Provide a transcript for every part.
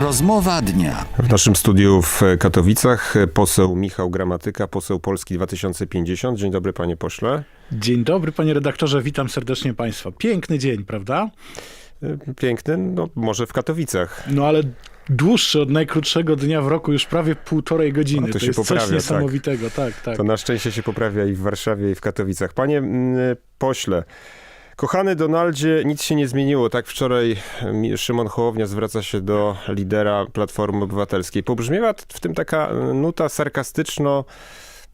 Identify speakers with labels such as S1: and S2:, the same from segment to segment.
S1: Rozmowa dnia.
S2: W naszym studiu w Katowicach poseł Michał Gramatyka, poseł Polski 2050. Dzień dobry panie pośle.
S3: Dzień dobry, panie redaktorze, witam serdecznie państwa. Piękny dzień, prawda?
S2: Piękny, no może w Katowicach.
S3: No ale dłuższy od najkrótszego dnia w roku, już prawie półtorej godziny.
S2: A to
S3: to
S2: się
S3: jest
S2: poprawia,
S3: coś
S2: tak.
S3: niesamowitego, tak, tak.
S2: To na szczęście się poprawia i w Warszawie, i w Katowicach. Panie mm, pośle, kochany Donaldzie, nic się nie zmieniło. Tak wczoraj mi- Szymon Hołownia zwraca się do lidera Platformy Obywatelskiej. Pobrzmiewa w tym taka nuta sarkastyczno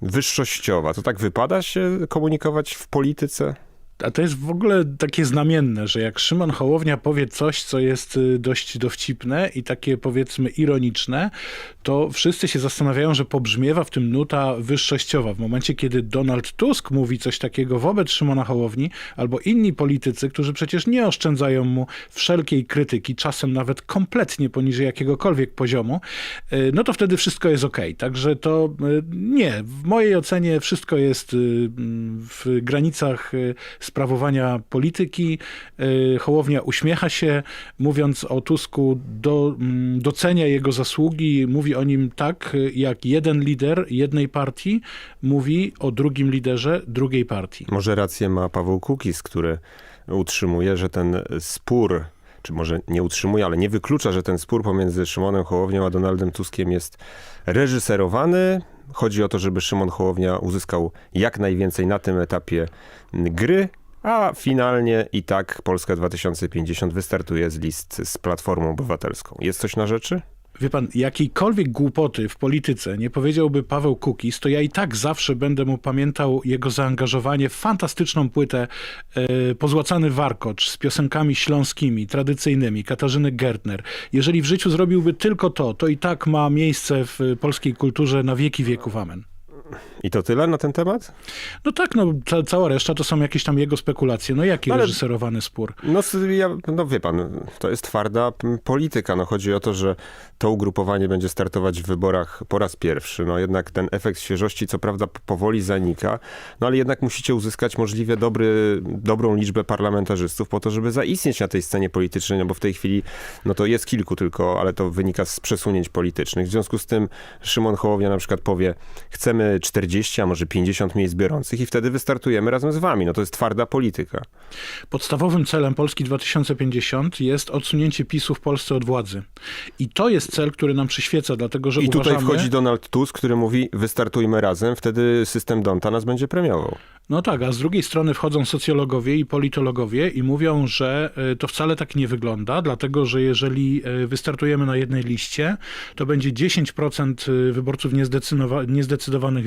S2: wyższościowa. To tak wypada się komunikować w polityce?
S3: A to jest w ogóle takie znamienne, że jak Szymon Hołownia powie coś, co jest y, dość dowcipne i takie powiedzmy ironiczne, to wszyscy się zastanawiają, że pobrzmiewa w tym nuta wyższościowa. W momencie, kiedy Donald Tusk mówi coś takiego wobec Szymona Hołowni, albo inni politycy, którzy przecież nie oszczędzają mu wszelkiej krytyki, czasem nawet kompletnie poniżej jakiegokolwiek poziomu, y, no to wtedy wszystko jest okej. Także to y, nie, w mojej ocenie wszystko jest w granicach sprawowania polityki. Y, Hołownia uśmiecha się, mówiąc o Tusku, do, mm, docenia jego zasługi, mówi o nim tak, jak jeden lider jednej partii mówi o drugim liderze drugiej partii.
S2: Może rację ma Paweł Kukiz, który utrzymuje, że ten spór, czy może nie utrzymuje, ale nie wyklucza, że ten spór pomiędzy Szymonem Hołownią a Donaldem Tuskiem jest reżyserowany. Chodzi o to, żeby Szymon Hołownia uzyskał jak najwięcej na tym etapie gry, a finalnie i tak Polska 2050 wystartuje z list z Platformą Obywatelską. Jest coś na rzeczy?
S3: Wie pan, jakiejkolwiek głupoty w polityce nie powiedziałby Paweł Kukiz, to ja i tak zawsze będę mu pamiętał jego zaangażowanie w fantastyczną płytę e, Pozłacany Warkocz z piosenkami śląskimi, tradycyjnymi, Katarzyny Gertner. Jeżeli w życiu zrobiłby tylko to, to i tak ma miejsce w polskiej kulturze na wieki wieków. Amen.
S2: I to tyle na ten temat?
S3: No tak, no ca cała reszta to są jakieś tam jego spekulacje. No jaki
S2: Ale-
S3: reżyserowany spór?
S2: No, ja, no wie pan, to jest twarda polityka. No, chodzi o to, że to ugrupowanie będzie startować w wyborach po raz pierwszy. No, jednak ten efekt świeżości co prawda powoli zanika, no ale jednak musicie uzyskać możliwie dobry, dobrą liczbę parlamentarzystów po to, żeby zaistnieć na tej scenie politycznej, no bo w tej chwili no to jest kilku tylko, ale to wynika z przesunięć politycznych. W związku z tym Szymon Hołownia na przykład powie, chcemy 40, a może 50 miejsc biorących i wtedy wystartujemy razem z wami. No to jest twarda polityka.
S3: Podstawowym celem Polski 2050 jest odsunięcie PiSu w Polsce od władzy. I to jest cel, który nam przyświeca, dlatego że
S2: I tutaj
S3: uważamy...
S2: wchodzi Donald Tusk, który mówi, wystartujmy razem, wtedy system Donta nas będzie premiował.
S3: No tak, a z drugiej strony wchodzą socjologowie i politologowie i mówią, że y, to wcale tak nie wygląda, dlatego że jeżeli y, wystartujemy na jednej liście, to będzie 10% wyborców niezdecydowa-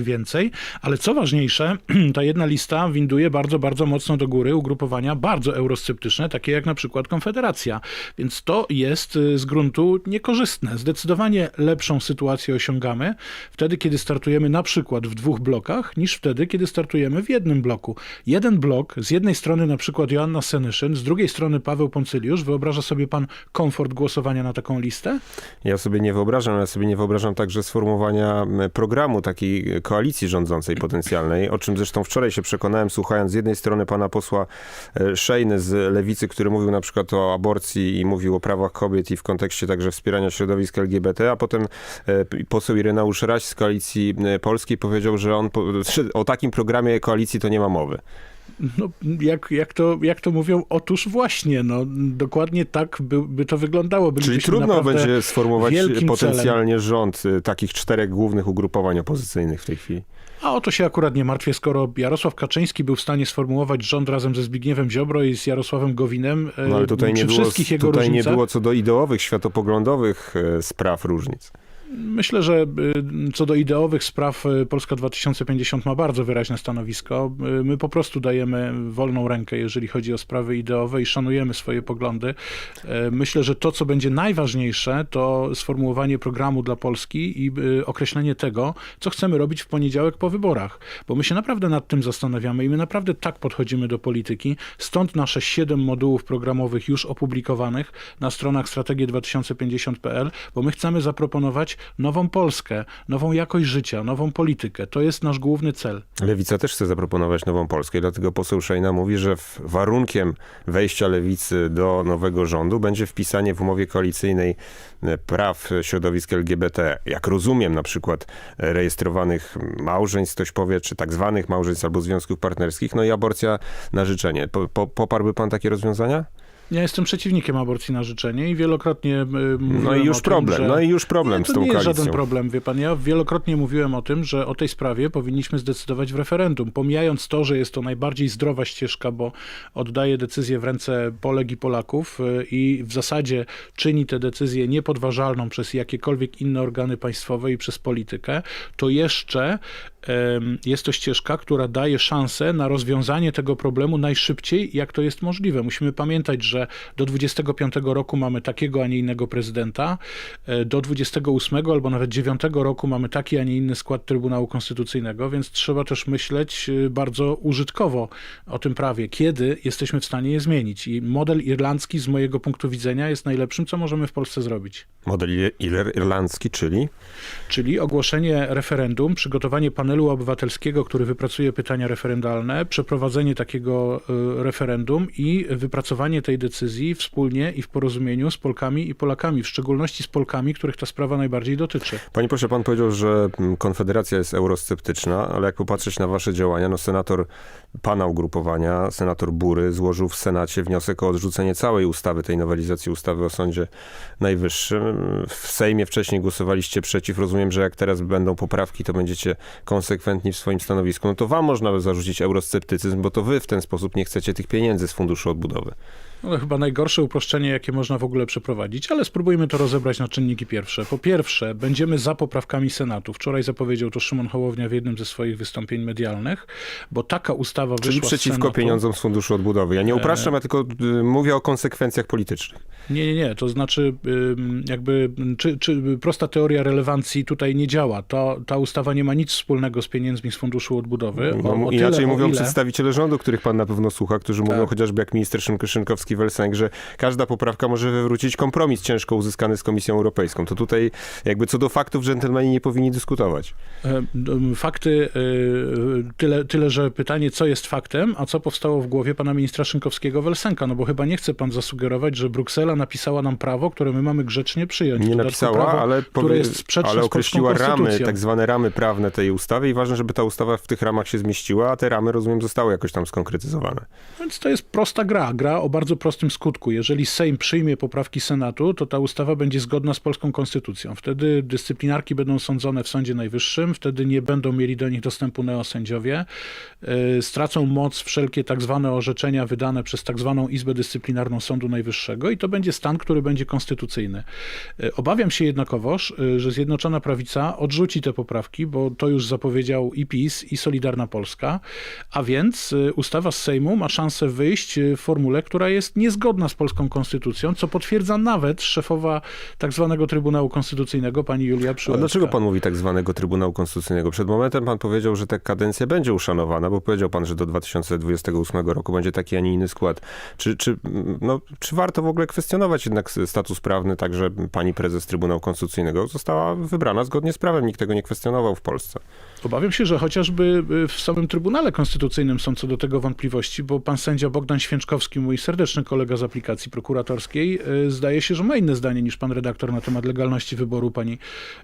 S3: więcej, ale co ważniejsze, ta jedna lista winduje bardzo, bardzo mocno do góry ugrupowania bardzo eurosceptyczne, takie jak na przykład Konfederacja. Więc to jest y, z gruntu niekorzystne. Zdecydowanie lepszą sytuację osiągamy wtedy, kiedy startujemy na przykład w dwóch blokach, niż wtedy, kiedy startujemy w jednym bloku. Jeden blok, z jednej strony na przykład Joanna Senyszyn, z drugiej strony Paweł Poncyliusz. Wyobraża sobie pan komfort głosowania na taką listę?
S2: Ja sobie nie wyobrażam, ja sobie nie wyobrażam także sformułowania programu takiej koalicji rządzącej potencjalnej, o czym zresztą wczoraj się przekonałem, słuchając z jednej strony pana posła e, Szejny z Lewicy, który mówił na przykład o aborcji i mówił o prawach kobiet i w kontekście także wspierania środowisk LGBT, a potem e, poseł Ireneusz Raś z Koalicji e, Polskiej powiedział, że on że o takim programie koalicji to nie ma mowy.
S3: No, jak, jak, to, jak to mówią? Otóż właśnie, no, dokładnie tak by, by to wyglądało.
S2: Czyli
S3: Bylibyśmy
S2: trudno
S3: naprawdę
S2: będzie sformułować
S3: wielkim
S2: potencjalnie rząd y, takich czterech głównych ugrupowań opozycyjnych w tej chwili.
S3: A o to się akurat nie martwię, skoro Jarosław Kaczyński był w stanie sformułować rząd razem ze Zbigniewem Ziobro i z Jarosławem Gowinem.
S2: No ale tutaj,
S3: przy
S2: nie było,
S3: wszystkich jego
S2: tutaj nie było co do ideowych, światopoglądowych e, spraw różnic.
S3: Myślę, że y, co do ideowych spraw y, Polska 2050 ma bardzo wyraźne stanowisko. Y, My po prostu dajemy wolną rękę, jeżeli chodzi o sprawy ideowe i szanujemy swoje poglądy. Myślę, że to, co będzie najważniejsze, to sformułowanie programu dla Polski i określenie tego, co chcemy robić w poniedziałek po wyborach. Bo my się naprawdę nad tym zastanawiamy i my naprawdę tak podchodzimy do polityki. Stąd nasze siedem modułów programowych już opublikowanych na stronach strategie2050.pl, bo my chcemy zaproponować nową Polskę, nową jakość życia, nową politykę. To jest nasz główny cel.
S2: Lewica też chce zaproponować nową Polskę, dlatego poseł Szejna mówi, że warunkiem wejścia lewicy do nowego rządu będzie wpisanie w umowie koalicyjnej e, praw środowisk LGBT. Jak rozumiem, na przykład e, rejestrowanych małżeństw, ktoś powie, czy tak zwanych małżeństw albo związków partnerskich, no i aborcja na życzenie. Po, po, poparłby pan takie rozwiązania?
S3: Ja jestem przeciwnikiem aborcji na życzenie i wielokrotnie y, mówiłem
S2: No i już
S3: tym,
S2: problem,
S3: że...
S2: no i już problem
S3: nie,
S2: z
S3: to
S2: tą
S3: nie jest żaden problem, wie pan. Ja wielokrotnie mówiłem o tym, że o tej sprawie powinniśmy zdecydować w referendum. Pomijając to, że jest to najbardziej zdrowa ścieżka, bo oddaje decyzję w ręce Polek i Polaków y, i w zasadzie czyni tę decyzję niepodważalną przez jakiekolwiek inne organy państwowe i przez politykę, to jeszcze jest to ścieżka, która daje szansę na rozwiązanie tego problemu najszybciej, jak to jest możliwe. Musimy pamiętać, że do 25 roku mamy takiego, a nie innego prezydenta, e, do 28 albo nawet 9 roku mamy taki, a nie inny skład Trybunału Konstytucyjnego, więc trzeba też myśleć e, bardzo użytkowo o tym prawie, kiedy jesteśmy w stanie je zmienić. I model irlandzki z mojego punktu widzenia jest najlepszym, co możemy w Polsce zrobić.
S2: Model ir- ir- irlandzki, czyli
S3: Czyli ogłoszenie referendum, przygotowanie panelu obywatelskiego, który wypracuje pytania referendalne, przeprowadzenie takiego y, referendum i wypracowanie tej decyzji wspólnie i w porozumieniu z Polkami i Polakami, w szczególności z Polkami, których ta sprawa najbardziej dotyczy.
S2: Panie pośle, pan powiedział, że mm, Konfederacja jest eurosceptyczna, ale jak popatrzeć na wasze działania, no senator pana ugrupowania, senator Bury, złożył w Senacie wniosek o odrzucenie całej ustawy, tej nowelizacji ustawy o Sądzie Najwyższym. W Sejmie wcześniej głosowaliście przeciw. Rozumiem, że jak teraz będą poprawki, to będziecie konsekwentni w swoim stanowisku. No to wam można by zarzucić eurosceptycyzm, bo to wy w ten sposób nie chcecie tych pieniędzy z Funduszu Odbudowy.
S3: No, chyba najgorsze uproszczenie, jakie można w ogóle przeprowadzić, ale spróbujmy to rozebrać na czynniki pierwsze. Po pierwsze, będziemy za poprawkami Senatu. Wczoraj zapowiedział to Szymon Hołownia w jednym ze swoich wystąpień medialnych, bo taka ustawa
S2: Czyli
S3: wyszła z
S2: przeciwko
S3: Senatu.
S2: pieniądzom z Funduszu Odbudowy. Ja nie upraszczam, ja tylko y, mówię o konsekwencjach politycznych.
S3: Nie, nie, nie. To znaczy, jakby, czy, czy prosta teoria relewancji tutaj nie działa. To, ta ustawa nie ma nic wspólnego z pieniędzmi z Funduszu Odbudowy.
S2: No,
S3: O-
S2: inaczej
S3: tyle,
S2: mówią
S3: ile-
S2: przedstawiciele rządu, których pan na pewno słucha, którzy mówią
S3: Tak.
S2: chociażby jak minister Szymko- Szynkowski-Welsenk, że każda poprawka może wywrócić kompromis ciężko uzyskany z Komisją Europejską. To tutaj jakby co do faktów dżentelmeni nie powinni dyskutować.
S3: E, Fakty, e, tyle, tyle, że pytanie, co jest faktem, a co powstało w głowie pana ministra Szynkowskiego-Welsenka, no bo chyba nie chce pan zasugerować, że Bruksela napisała nam prawo, które my mamy grzecznie przyjąć.
S2: Nie napisała,
S3: prawo,
S2: ale,
S3: które jest sprzeczne
S2: ale określiła ramy, tak zwane ramy prawne tej ustawy i ważne, żeby ta ustawa w tych ramach się zmieściła, a te ramy, rozumiem, zostały jakoś tam skonkretyzowane.
S3: Więc to jest prosta gra, gra o bardzo prostym skutku. Jeżeli Sejm przyjmie poprawki Senatu, to ta ustawa będzie zgodna z polską konstytucją. Wtedy dyscyplinarki będą sądzone w Sądzie Najwyższym, wtedy nie będą mieli do nich dostępu neosędziowie. Yy, Stracą moc wszelkie tak zwane orzeczenia wydane przez tak zwaną Izbę Dyscyplinarną Sądu Najwyższego i to będzie stan, który będzie konstytucyjny. Yy, Obawiam się jednakowoż, yy, że Zjednoczona Prawica odrzuci te poprawki, bo to już zapowiedział i PiS, i Solidarna Polska, a więc ustawa z Sejmu ma szansę wyjść w formule, która jest niezgodna z polską konstytucją, co potwierdza nawet szefowa tak zwanego Trybunału Konstytucyjnego, pani Julia
S2: A
S3: Przyłębska.
S2: dlaczego pan mówi tak zwanego Trybunału Konstytucyjnego? Przed momentem pan powiedział, że ta kadencja będzie uszanowana, bo powiedział pan, że do 2028 roku będzie taki, a nie inny skład. Czy, czy, no, czy warto w ogóle kwestionować jednak status prawny, tak że pani prezes Trybunału Konstytucyjnego została wybrana zgodnie z prawem? Nikt tego nie kwestionował w Polsce.
S3: Obawiam się, że chociażby y, w samym Trybunale Konstytucyjnym są co do tego wątpliwości, bo pan sędzia Bogdan Święczkowski, mój serdeczny kolega z aplikacji prokuratorskiej, y, zdaje się, że ma inne zdanie niż pan redaktor na temat legalności wyboru pani,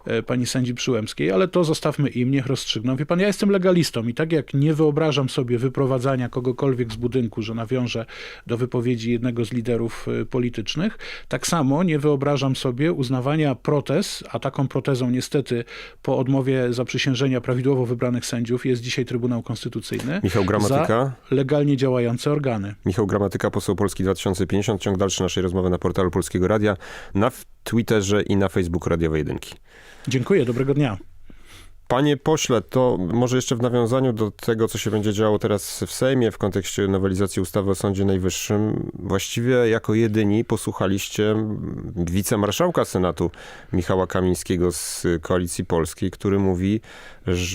S3: e, pani sędzi Przyłębskiej, ale to zostawmy im, niech rozstrzygną. Wie pan, ja jestem legalistą i tak jak nie wyobrażam sobie wyprowadzania kogokolwiek z budynku, że nawiążę do wypowiedzi jednego z liderów y, politycznych, tak samo nie wyobrażam sobie uznawania protez, a taką protezą niestety po odmowie zaprzysiężenia prawidłowo wybranych sędziów jest dzisiaj Trybunał Konstytucyjny.
S2: Michał Gramatyka.
S3: Legalnie działające organy.
S2: Michał Gramatyka, poseł Polski 2050. Ciąg dalszy naszej rozmowy na portalu Polskiego Radia, na Twitterze i na Facebooku Radiowej Jedynki.
S3: Dziękuję, dobrego dnia.
S2: Panie pośle, to może jeszcze w nawiązaniu do tego, co się będzie działo teraz w Sejmie w kontekście nowelizacji ustawy o Sądzie Najwyższym, właściwie jako jedyni posłuchaliście wicemarszałka Senatu Michała Kamińskiego z Koalicji Polskiej, który mówi,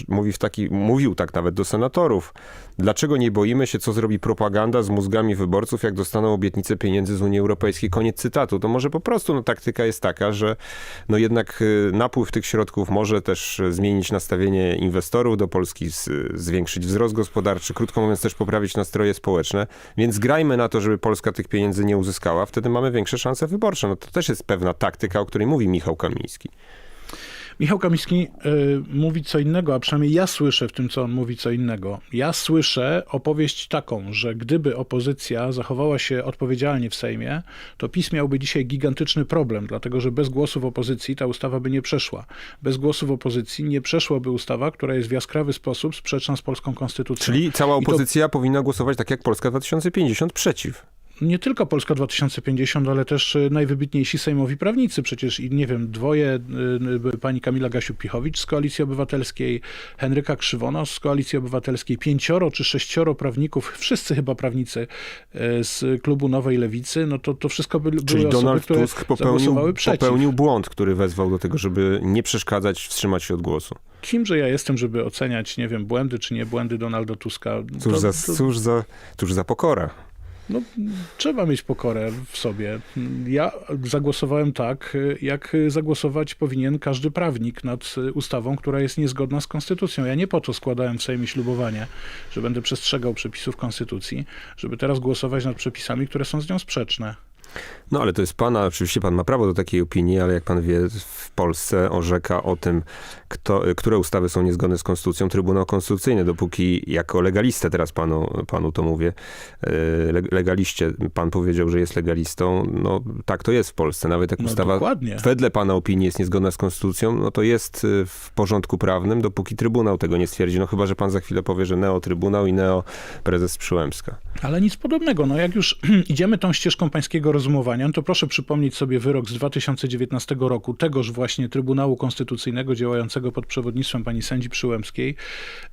S2: mówi w taki, mówił tak nawet do senatorów, dlaczego nie boimy się, co zrobi propaganda z mózgami wyborców, jak dostaną obietnicę pieniędzy z Unii Europejskiej. Koniec cytatu. To może po prostu no, taktyka jest taka, że no jednak y, napływ tych środków może też y, zmienić nastawienie inwestorów do Polski, z, zwiększyć wzrost gospodarczy, krótko mówiąc też poprawić nastroje społeczne, więc grajmy na to, żeby Polska tych pieniędzy nie uzyskała, wtedy mamy większe szanse wyborcze. No to też jest pewna taktyka, o której mówi Michał Kamiński.
S3: Michał Kamiński y, mówi co innego, a przynajmniej ja słyszę w tym, co on mówi, co innego. Ja słyszę opowieść taką, że gdyby opozycja zachowała się odpowiedzialnie w Sejmie, to PiS miałby dzisiaj gigantyczny problem, dlatego że bez głosów opozycji ta ustawa by nie przeszła. Bez głosów opozycji nie przeszłaby ustawa, która jest w jaskrawy sposób sprzeczna z polską konstytucją.
S2: Czyli cała
S3: I to-
S2: opozycja powinna głosować tak jak Polska 2050 przeciw.
S3: Nie tylko Polska 2050, ale też y, najwybitniejsi sejmowi prawnicy. Przecież, i nie wiem, dwoje, y, y, pani Kamila Gasiuk-Pichowicz z Koalicji Obywatelskiej, Henryka Krzywonos z Koalicji Obywatelskiej, pięcioro czy sześcioro prawników, wszyscy chyba prawnicy z klubu Nowej Lewicy, no to, to wszystko by,
S2: Czyli
S3: były osoby,
S2: Donald
S3: które
S2: Tusk popełnił, popełnił błąd, który wezwał do tego, żeby nie przeszkadzać, wstrzymać się od głosu.
S3: Kimże ja jestem, żeby oceniać, nie wiem, błędy czy nie błędy Donalda Tuska?
S2: Cóż,
S3: To-
S2: za,
S3: to-
S2: cóż, za, cóż za pokora.
S3: No, trzeba mieć pokorę w sobie. Ja zagłosowałem tak, jak zagłosować powinien każdy prawnik nad ustawą, która jest niezgodna z konstytucją. Ja nie po to składałem w Sejmie ślubowanie, że będę przestrzegał przepisów konstytucji, żeby teraz głosować nad przepisami, które są z nią sprzeczne.
S2: No ale to jest pana, oczywiście pan ma prawo do takiej opinii, ale jak pan wie, w Polsce orzeka o tym, kto, które ustawy są niezgodne z konstytucją, Trybunał Konstytucyjny, dopóki jako legalistę teraz panu, panu to mówię, e, le- legaliście, pan powiedział, że jest legalistą, no tak to jest w Polsce, nawet jak
S3: No
S2: ustawa
S3: dokładnie.
S2: wedle pana opinii jest niezgodna z konstytucją, no to jest y, w porządku prawnym, dopóki Trybunał tego nie stwierdzi, no chyba, że pan za chwilę powie, że neo Trybunał i neo prezes Przyłębska.
S3: Ale nic podobnego. No jak już idziemy tą ścieżką pańskiego rozumowania, no to proszę przypomnieć sobie wyrok z 2019 roku, tegoż właśnie Trybunału Konstytucyjnego działającego pod przewodnictwem pani sędzi Przyłębskiej.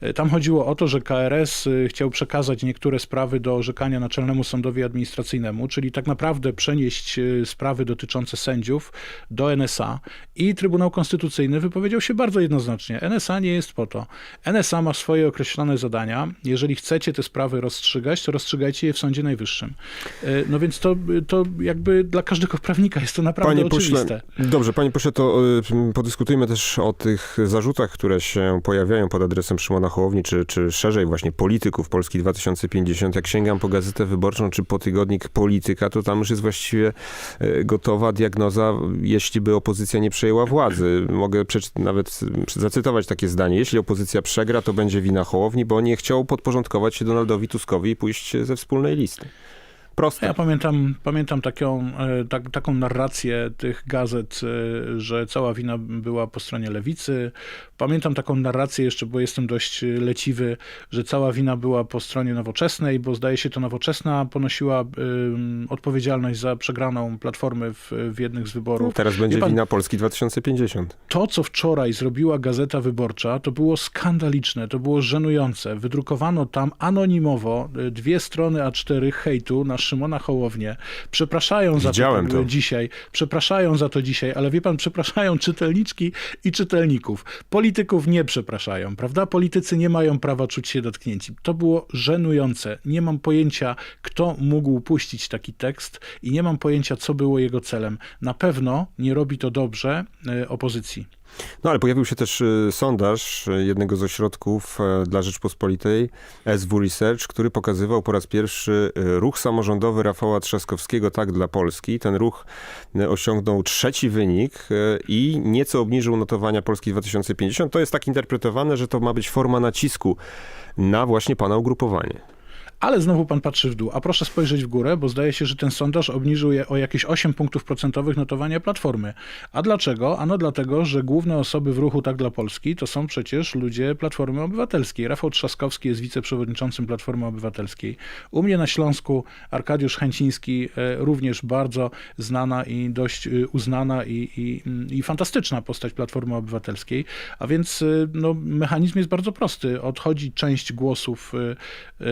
S3: E, Tam chodziło o to, że KRS y, chciał przekazać niektóre sprawy do orzekania Naczelnemu Sądowi Administracyjnemu, czyli tak naprawdę przenieść y, sprawy dotyczące sędziów do NSA i Trybunał Konstytucyjny wypowiedział się bardzo jednoznacznie. NSA nie jest po to. NSA ma swoje określone zadania. Jeżeli chcecie te sprawy rozstrzygać, to rozstrzygajcie je w Sądzie Najwyższym. E, No więc to, to jakby dla każdego prawnika jest to naprawdę
S2: Panie
S3: oczywiste.
S2: pośle, dobrze, panie pośle, to y, podyskutujmy też o tych zarzutach, które się pojawiają pod adresem Szymona Hołowni, czy, czy szerzej właśnie polityków Polski 2050. Jak sięgam po Gazetę Wyborczą, czy po tygodnik Polityka, to tam już jest właściwie y, gotowa diagnoza, jeśli by opozycja nie przejęła władzy. Mogę nawet zacytować takie zdanie. Jeśli opozycja przegra, to będzie wina Hołowni, bo nie chciał podporządkować się Donaldowi Tuskowi i pójść ze wspólnej listy. Proste.
S3: Ja pamiętam, pamiętam taką, e, tak, taką narrację tych gazet, e, że cała wina była po stronie lewicy. Pamiętam taką narrację jeszcze, bo jestem dość leciwy, że cała wina była po stronie nowoczesnej, bo zdaje się to nowoczesna ponosiła ym, odpowiedzialność za przegraną platformy w, w jednych z wyborów.
S2: Teraz będzie
S3: pan-
S2: wina Polski 2050.
S3: To, co wczoraj zrobiła Gazeta Wyborcza, to było skandaliczne, to było żenujące. Wydrukowano tam anonimowo y, dwie strony A4 hejtu na Szymona Hołownię. Przepraszają za
S2: Widziałem
S3: to,
S2: to.
S3: dzisiaj, przepraszają za to dzisiaj, ale wie pan, przepraszają czytelniczki i czytelników. Polityków nie przepraszają, prawda? Politycy nie mają prawa czuć się dotknięci. To było żenujące. Nie mam pojęcia, kto mógł puścić taki tekst i nie mam pojęcia, co było jego celem. Na pewno nie robi to dobrze y, opozycji.
S2: No ale pojawił się też y, sondaż y, jednego z ośrodków y, dla Rzeczpospolitej, SW Research, który pokazywał po raz pierwszy y, ruch samorządowy Rafała Trzaskowskiego Tak dla Polski. Ten ruch osiągnął trzeci wynik i nieco obniżył notowania Polski 2050. To jest tak interpretowane, że to ma być forma nacisku na właśnie pana ugrupowanie.
S3: Ale znowu pan patrzy w dół. A proszę spojrzeć w górę, bo zdaje się, że ten sondaż obniżył je o jakieś 8 punktów procentowych notowania Platformy. A dlaczego? Ano dlatego, że główne osoby w ruchu Tak dla Polski to są przecież ludzie Platformy Obywatelskiej. Rafał Trzaskowski jest wiceprzewodniczącym Platformy Obywatelskiej. U mnie na Śląsku Arkadiusz Chęciński, e, również bardzo znana i dość e, uznana i, i, i fantastyczna postać Platformy Obywatelskiej. A więc e, no, mechanizm jest bardzo prosty. Odchodzi część głosów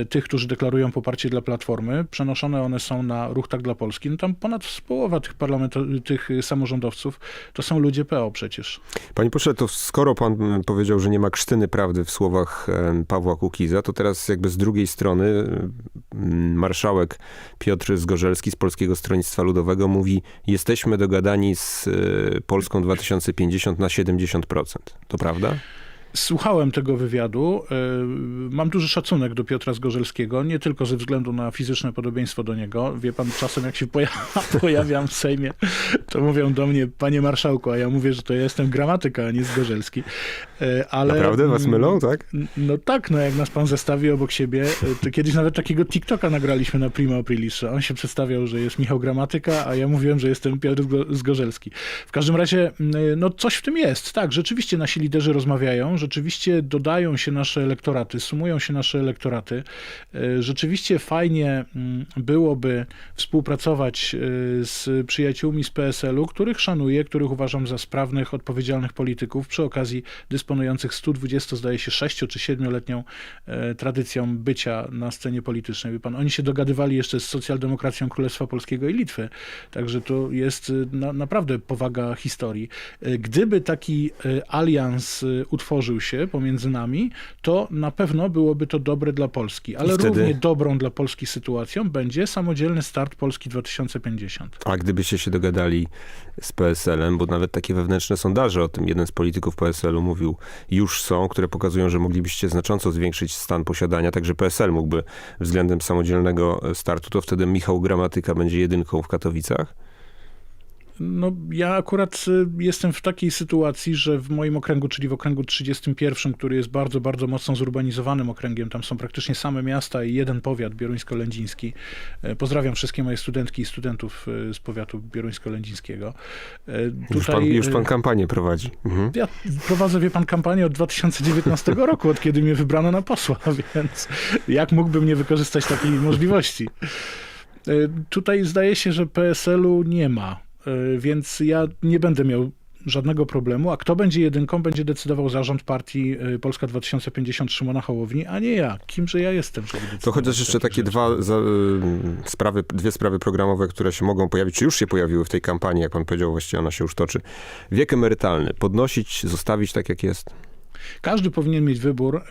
S3: tych, którzy deklarują poparcie dla Platformy. Przenoszone one są na ruch Tak dla Polski. No tam ponad połowa tych, tych samorządowców to są ludzie PO przecież.
S2: Panie pośle, to skoro pan powiedział, że nie ma krztyny prawdy w słowach Pawła Kukiza, to teraz jakby z drugiej strony mm, marszałek Piotr Zgorzelski z Polskiego Stronnictwa Ludowego mówi, jesteśmy dogadani z e, Polską 2050 na 70%. To prawda?
S3: Słuchałem tego wywiadu. E, Mam duży szacunek do Piotra Zgorzelskiego, nie tylko ze względu na fizyczne podobieństwo do niego. Wie pan, czasem jak się poja- pojawiam w Sejmie, to mówią do mnie, panie marszałku, a ja mówię, że to ja jestem gramatyka, a nie Zgorzelski. E, Ale,
S2: Naprawdę was
S3: mm,
S2: mylą, tak?
S3: No tak, no jak nas pan zestawi obok siebie, e, to kiedyś nawet takiego TikToka nagraliśmy na Prima Aprilis, on się przedstawiał, że jest Michał Gramatyka, a ja mówiłem, że jestem Piotr Zgo- Zgorzelski. W każdym razie, mm, no coś w tym jest, tak, rzeczywiście nasi liderzy rozmawiają, rzeczywiście dodają się nasze elektoraty, sumują się nasze elektoraty. E, Rzeczywiście fajnie mm, byłoby współpracować e, z przyjaciółmi z PSL-u, których szanuję, których uważam za sprawnych, odpowiedzialnych polityków, przy okazji dysponujących 120, zdaje się, 6 czy 7-letnią e, tradycją bycia na scenie politycznej. Wie pan, oni się dogadywali jeszcze z socjaldemokracją Królestwa Polskiego i Litwy, także to jest na, naprawdę powaga historii. Gdyby taki alians e, utworzył się pomiędzy nami, to na pewno byłoby to dobre dla Polski, ale
S2: wtedy-
S3: równie dobrą dla Polski sytuacją będzie samodzielny start Polski 2050.
S2: A gdybyście się dogadali z PSL-em, bo nawet takie wewnętrzne sondaże o tym, jeden z polityków PSL-u mówił, już są, które pokazują, że moglibyście znacząco zwiększyć stan posiadania, także PSL mógłby względem samodzielnego startu, to wtedy Michał Gramatyka będzie jedynką w Katowicach?
S3: No, ja akurat y, jestem w takiej sytuacji, że w moim okręgu, czyli w okręgu 31, który jest bardzo, bardzo mocno zurbanizowanym okręgiem, tam są praktycznie same miasta i jeden powiat bieruńsko-lędziński. E, Pozdrawiam wszystkie moje studentki i studentów e, z powiatu bieruńsko-lędzińskiego. E,
S2: Już pan, już pan kampanię prowadzi. Mhm.
S3: Ja prowadzę, wie pan, kampanię od 2019 roku, od kiedy mnie wybrano na posła, więc jak mógłbym nie wykorzystać takiej możliwości? Tutaj zdaje się, że PSL-u nie ma, więc ja nie będę miał żadnego problemu, a kto będzie jedynką, będzie decydował zarząd partii e, Polska 2050 Szymona Hołowni, a nie ja. Kimże ja jestem,
S2: To chociaż jeszcze takie
S3: rzeczy?
S2: dwa za, y, sprawy, dwie sprawy programowe, które się mogą pojawić, czy już się pojawiły w tej kampanii, jak pan powiedział, właściwie ona się już toczy. Wiek emerytalny. Podnosić, zostawić tak jak jest?
S3: Każdy powinien mieć wybór e,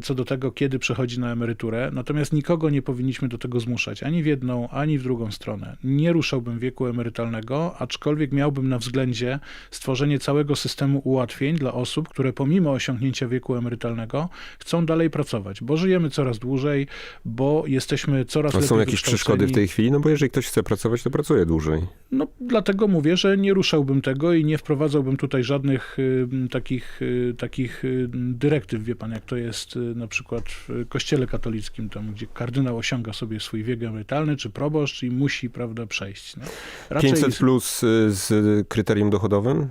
S3: co do tego, kiedy przechodzi na emeryturę, natomiast nikogo nie powinniśmy do tego zmuszać, ani w jedną, ani w drugą stronę. Nie ruszałbym wieku emerytalnego, aczkolwiek miałbym na względzie stworzenie całego systemu ułatwień dla osób, które pomimo osiągnięcia wieku emerytalnego chcą dalej pracować, bo żyjemy coraz dłużej, bo jesteśmy coraz
S2: A są jakieś przeszkody w tej chwili? No bo jeżeli ktoś chce pracować, to pracuje dłużej.
S3: No, dlatego mówię, że nie ruszałbym tego i nie wprowadzałbym tutaj żadnych y, takich, y, takich y, dyrektyw, wie pan, jak to jest y, na przykład w kościele katolickim, tam gdzie kardynał osiąga sobie swój wiek emerytalny, czy proboszcz i musi, prawda, przejść. No. Raczej
S2: 500 plus y, z kryterium dochodowym?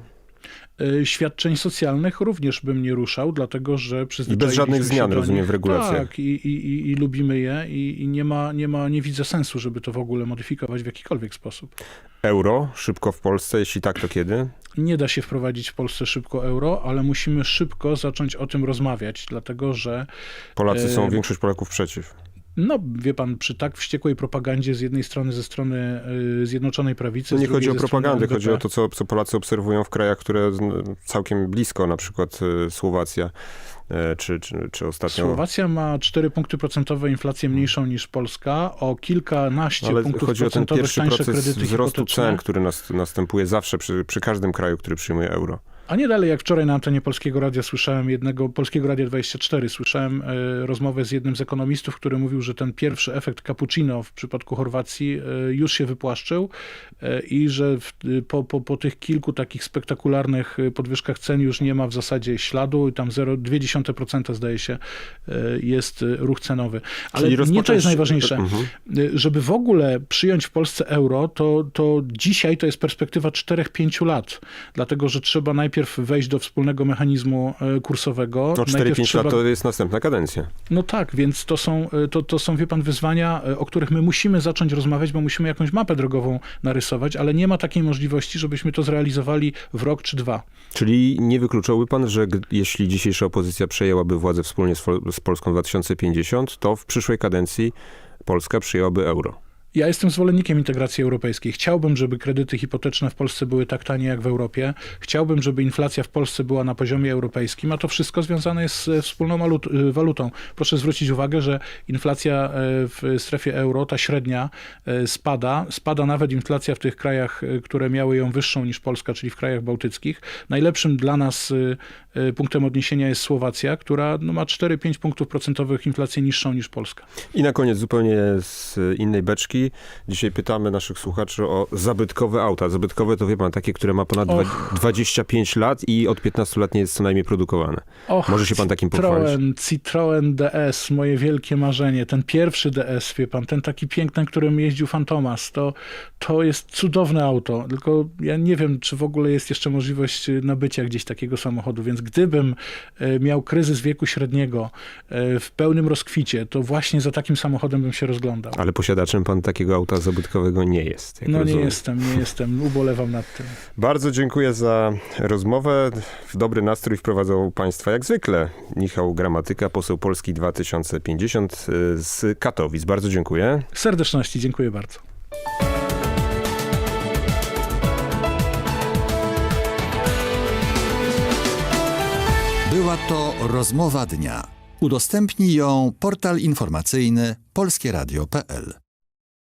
S3: y, świadczeń socjalnych również bym nie ruszał, dlatego że przyzwyczailiśmy
S2: żadnych
S3: się
S2: zmian, rozumiem, w regulacjach.
S3: Tak, i, i, i, i lubimy je i, i nie, ma, nie ma, nie widzę sensu, żeby to w ogóle modyfikować w jakikolwiek sposób.
S2: Euro szybko w Polsce, jeśli tak, to kiedy?
S3: Nie da się wprowadzić w Polsce szybko euro, ale musimy szybko zacząć o tym rozmawiać, dlatego że,
S2: Polacy są,
S3: E,
S2: większość Polaków przeciw.
S3: No wie pan, przy tak wściekłej propagandzie z jednej strony ze strony y, Zjednoczonej Prawicy,
S2: No nie chodzi o propagandę, chodzi o to, co, co Polacy obserwują w krajach, które całkiem blisko, na przykład y, Słowacja, e, czy, czy, czy ostatnio...
S3: Słowacja ma 4 punkty procentowe inflację mniejszą niż Polska, o kilkanaście
S2: Ale
S3: punktów
S2: chodzi o ten
S3: procentowych
S2: pierwszy proces wzrostu cen, który nas, następuje zawsze przy, przy każdym kraju, który przyjmuje euro.
S3: A nie dalej jak wczoraj na antenie Polskiego Radia słyszałem jednego, Polskiego Radia 24, słyszałem e, rozmowę z jednym z ekonomistów, który mówił, że ten pierwszy efekt cappuccino w przypadku Chorwacji e, już się wypłaszczył e, i że w, po, po, po tych kilku takich spektakularnych podwyżkach cen już nie ma w zasadzie śladu i tam 0,2% zdaje się jest ruch cenowy. Ale nie to
S2: rozpocząć-
S3: jest najważniejsze.
S2: Mhm.
S3: Żeby w ogóle przyjąć w Polsce euro, to, to dzisiaj to jest perspektywa 4-5 lat. Dlatego, że trzeba najpierw wejść do wspólnego mechanizmu e, kursowego.
S2: No
S3: Najpierw
S2: 4-5
S3: trzeba-
S2: lat to jest następna kadencja.
S3: No tak, więc to są, e, to, to są, wie pan, wyzwania, e, o których my musimy zacząć rozmawiać, bo musimy jakąś mapę drogową narysować, ale nie ma takiej możliwości, żebyśmy to zrealizowali w rok czy dwa.
S2: Czyli nie wykluczałby pan, że jeśli dzisiejsza opozycja przejęłaby władzę wspólnie z, z Polską 2050, to w przyszłej kadencji Polska przyjęłaby euro.
S3: Ja jestem zwolennikiem integracji europejskiej. Chciałbym, żeby kredyty hipoteczne w Polsce były tak tanie jak w Europie. Chciałbym, żeby inflacja w Polsce była na poziomie europejskim, a to wszystko związane jest ze wspólną y, walutą. Proszę zwrócić uwagę, że inflacja e, w strefie euro, ta średnia, e, spada. Spada nawet inflacja w tych krajach, e, które miały ją wyższą niż Polska, czyli w krajach bałtyckich. Najlepszym dla nas y, y, punktem odniesienia jest Słowacja, która no, ma 4-5 punktów procentowych inflację niższą niż Polska.
S2: I na koniec zupełnie z innej beczki. Dzisiaj pytamy naszych słuchaczy o zabytkowe auta. Zabytkowe to wie pan takie, które ma ponad
S3: Och.
S2: 25 lat i od 15 lat nie jest co najmniej produkowane.
S3: Och,
S2: Może się pan takim pochwalić?
S3: Citroen, Citroen DS, moje wielkie marzenie. Ten pierwszy DS, wie pan, ten taki piękny, którym jeździł Fantomas, to, to jest cudowne auto. Tylko ja nie wiem, czy w ogóle jest jeszcze możliwość y, nabycia gdzieś takiego samochodu, więc gdybym e, miał kryzys wieku średniego e, w pełnym rozkwicie, to właśnie za takim samochodem bym się rozglądał.
S2: Ale posiadaczem pan takiego auta zabytkowego nie jest.
S3: No nie
S2: rozumiem.
S3: jestem, nie jestem, ubolewam nad tym.
S2: Bardzo dziękuję za rozmowę. W dobry nastrój wprowadzał Państwa jak zwykle Michał Gramatyka, poseł Polski 2050 y, z Katowic. Bardzo dziękuję.
S3: Serdeczności, dziękuję bardzo.
S1: Była to rozmowa dnia. Udostępnij ją portal informacyjny polskieradio.pl.